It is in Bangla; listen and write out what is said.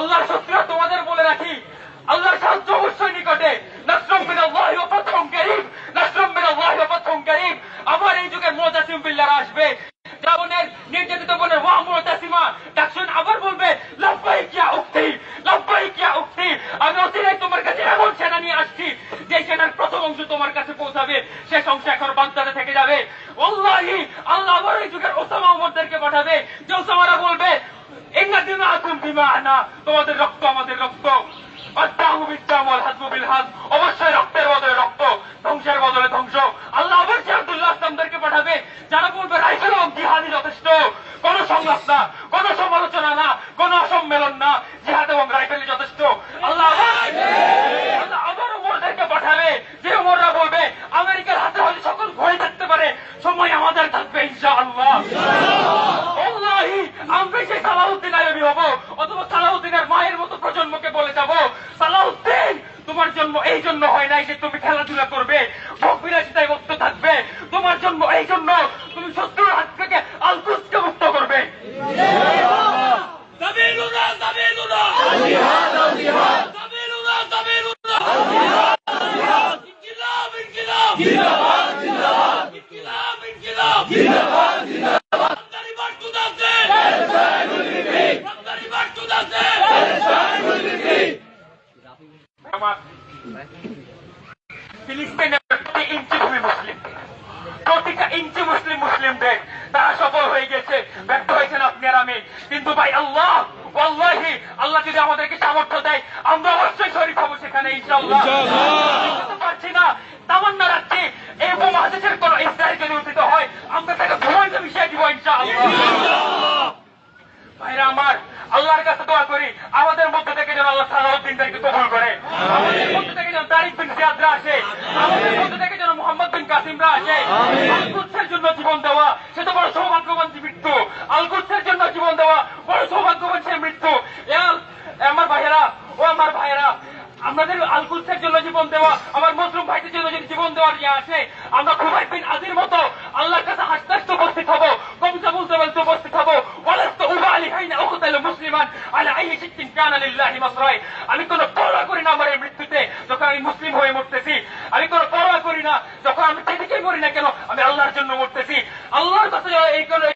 আল্লাহর শত্রুরা তোমাদের বলে রাখি, আল্লাহর সাহায্য অবশ্যই নিকটে। ফাতহুম কারীম ফাতহুম কারীম। আমার এই যুগের বিল্লাহরা আসবে। নির্যাতিত ওয়া আবার বলবে আমি অচিরেই তোমার কাছে এমন সেনা নিয়ে আসছি, যে সেনার প্রথম অংশ তোমার কাছে পৌঁছাবে শেষ অংশ এখন বাগদাদে থেকে যাবে। আল্লাহি আল্লাহ আবার এই যুগের ওসামা ওমরদেরকে পাঠাবে, যে ওসামারা বলবে তোমাদের রক্ত, আমাদের রক্ত। অবশ্যই রক্তের বদলে রক্ত, ধ্বংসের বদলে ধ্বংস। আল্লাহ আসলামদেরকে পাঠাবে। যারা বলবে রাইফেল এবং যথেষ্ট, কোন না, কোন সমালোচনা না, কোন সম্মেলন না। জিহাদ এবং রাইফেলই যথেষ্ট আল্লাহ আবার আল্লাহ আবার ওমরদেরকে পাঠাবে যে ওমররা বলবে আমেরিকার হাতে হয়তো সকল ঘড়ি থাকতে পারে সময় আমাদের থাকবে ইনশাআল্লাহ আল্লাহি আমরা সেই সালাউদ্দিন আয়বি অথবা সালাউদ্দিনের মায়ের মতো প্রজন্মকে বলে যাব। সালাউদ্দিন, তোমার জন্ম এই জন্য হয় নাই যে তুমি খেলাধুলা করবে, ভোগ মুক্ত থাকবে। তোমার জন্ম এই জন্য তুমি শত্রুর হাত থেকে আলকুসকে মুক্ত করবে। জিন্দাবাদ জিন্দাবাদ। জিন্দাবাদ জিন্দাবাদ। আমার ফিলিস্তিনের প্রতি ইঞ্চি ভূমি মুসলিম। প্রতিটা ইঞ্চি মুসলিম মুসলিমদের তারা সফল হয়ে গেছে ব্যর্থ হয়েছেন আপনি আর আমি। কিন্তু ভাই আল্লাহ আল্লাহি আল্লাহ যদি আমাদেরকে সামর্থ্য দেয় আমরা অবশ্যই শরীর হব সেখানে ইনশাআল্লাহ। পারছি না তামান্না রাখছি। এই উপমহাদেশের কোন ইসরায়েল যদি উঠিত হয় আমরা তাকে ভূমন্ত বিষয় দিব ইনশাআল্লাহ। ভাইরা আমার আল্লাহর কাছে দোয়া করি আমাদের মধ্যে থেকে যেন আল্লাহ সালাউদ্দিনদেরকে কবুল করে। আমাদের মধ্যে থেকে যেন তারিক বিন সিয়াদরা আসে আমাদের মধ্যে থেকে যেন মোহাম্মদ বিন কাসিমরা আসে আলকুসের জন্য জীবন দেওয়া সে তো বড় সৌভাগ্যবান মৃত্যু। আলকুসের জন্য জীবন দেওয়া বড় সৌভাগ্যবান সে মৃত্যু। আল- আমার ভাইয়েরা ও আমার ভাইয়েরা আমাদের আলকুলসের জন্য জীবন দেওয়া আমার মুসলিম ভাইদের জন্য যদি জীবন দেওয়ার ইয়ে আসে আমরা খুবাই বিন আজির মতো আল্লাহর কাছে হাসতে হাসতে উপস্থিত হব কবিতা বলতে বলতে উপস্থিত হব। ওয়ালাস্ত উবালি হাইনা উকতাল মুসলিমান আলা আইয়ি শিত্তিন কানা লিল্লাহি মাসরাই। আমি কোনো আমি মুসলিম হয়ে মরতেছি। আমি কোনো পরোয়া করি না। যখন আমি সেদিকে মরি না কেন, আমি আল্লাহর জন্য মরতেছি। আল্লাহর কাছে এই কোনো